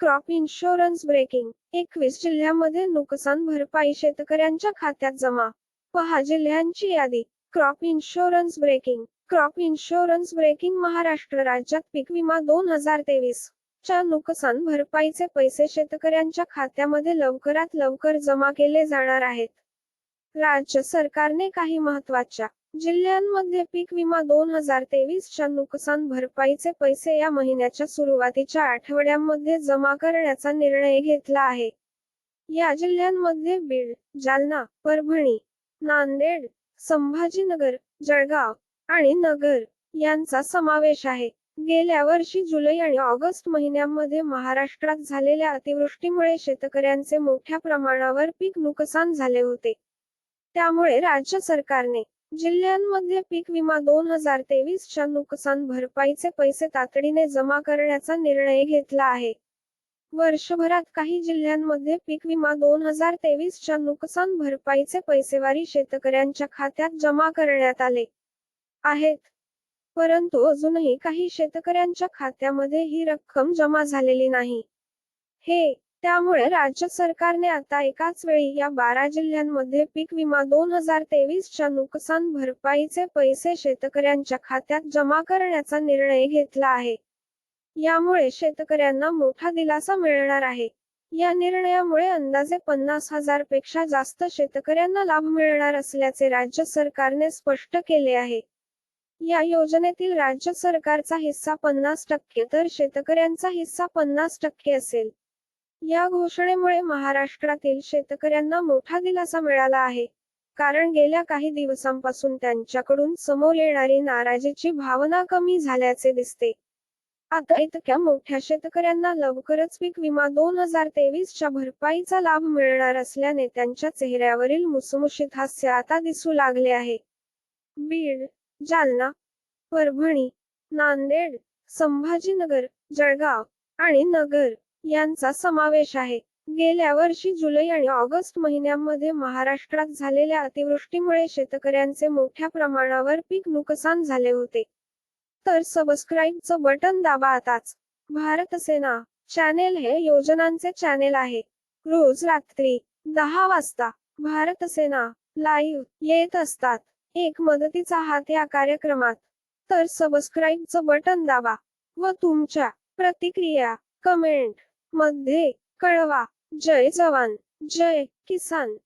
Crop insurance breaking एकवीस जिल्ह्यामध्ये नुकसान भरपाई शेतकऱ्यांच्या खात्यात जमा. पहा जिल्ह्यांची यादी crop insurance breaking crop insurance breaking Maharashtra राज्यात पीक विमा दोन हजार तेवीस च्या नुकसान भरपाईचे पैसे शेतकऱ्यांच्या खात्यामध्ये लवकरात लवकर जमा केले जाणार आहेत. राज्य सरकारने काही महत्त्वाच्या जिल्ह्यांमध्ये पीक विमा दोन हजार तेवीस च्या नुकसान भरपाईचे पैसे या महिन्याच्या सुरुवातीच्या आठवड्यांमध्ये जमा करण्याचा निर्णय घेतला आहे. या जिल्ह्यांमध्ये बीड जालना परभणी नांदेड संभाजीनगर जळगाव आणि नगर यांचा समावेश आहे. गेल्या वर्षी जुलै आणि ऑगस्ट महिन्यांमध्ये महाराष्ट्रात झालेल्या अतिवृष्टीमुळे शेतकऱ्यांचे मोठ्या प्रमाणावर पीक नुकसान झाले होते. त्यामुळे राज्य सरकारने जिल्ह्यांमध्ये पीक विमा दोन हजार तेवीस च्या नुकसान भरपाईचे पैसे तातडीने जमा करण्याचा निर्णय घेतला आहे. वर्षभरात काही जिल्ह्यांमध्ये पीक विमा दोन हजार तेवीस च्या नुकसान भरपाईचे पैसेवारी शेतकऱ्यांच्या खात्यात जमा करण्यात आले आहेत. परंतु अजूनही काही शेतकऱ्यांच्या खात्यामध्ये ही रक्कम जमा झालेली नाही. हे त्यामुळे राज्य सरकारने आता एकाच वेळी या बारा जिल्ह्यांमध्ये पीक विमा दोन हजार तेवीसच्या नुकसान भरपाईचे पैसे शेतकऱ्यांच्या खात्यात जमा करण्याचा निर्णय घेतला आहे. यामुळे शेतकऱ्यांना मोठा दिलासा मिळणार आहे. या निर्णयामुळे अंदाजे पन्नास हजारपेक्षा जास्त शेतकऱ्यांना लाभ मिळणार असल्याचे राज्य सरकारने स्पष्ट केले आहे. या योजनेतील राज्य सरकारचा हिस्सा पन्नास टक्के तर शेतकऱ्यांचा हिस्सा पन्नास टक्के असेल. या घोषणेमुळे महाराष्ट्रातील शेतकऱ्यांना मोठा दिलासा मिळाला आहे. कारण गेल्या काही दिवसांपासून त्यांच्याकडून समोर येणारी नाराजीची भावना कमी झाल्याचे दिसते. आता इतक्या मोठ्या शेतकऱ्यांना लवकरच पीक विमा दोन हजार तेवीसच्या भरपाईचा लाभ मिळणार असल्याने त्यांच्या चेहऱ्यावरील मुसमुशीत हास्य आता दिसू लागले आहे. बीड जालना परभणी नांदेड संभाजीनगर जळगाव आणि नगर यांचा समावेश आहे. गेल्या वर्षी जुलै आणि ऑगस्ट महिन्यांमध्ये महाराष्ट्रात झालेल्या अतिवृष्टीमुळे शेतकऱ्यांचे मोठ्या प्रमाणावर पीक नुकसान झाले होते. तर सबस्क्राईबचं बटन दाबा आताच. भारत सेना चॅनेल हे योजनांचे चॅनेल आहे. रोज रात्री दहा वाजता भारत सेना लाईव्ह येत असतात. एक मदतीचा हात या कार्यक्रमात. तर सबस्क्राईबचं बटन दाबा व तुमच्या प्रतिक्रिया कमेंट मध्ये कळवा. जय जवान. जय किसान.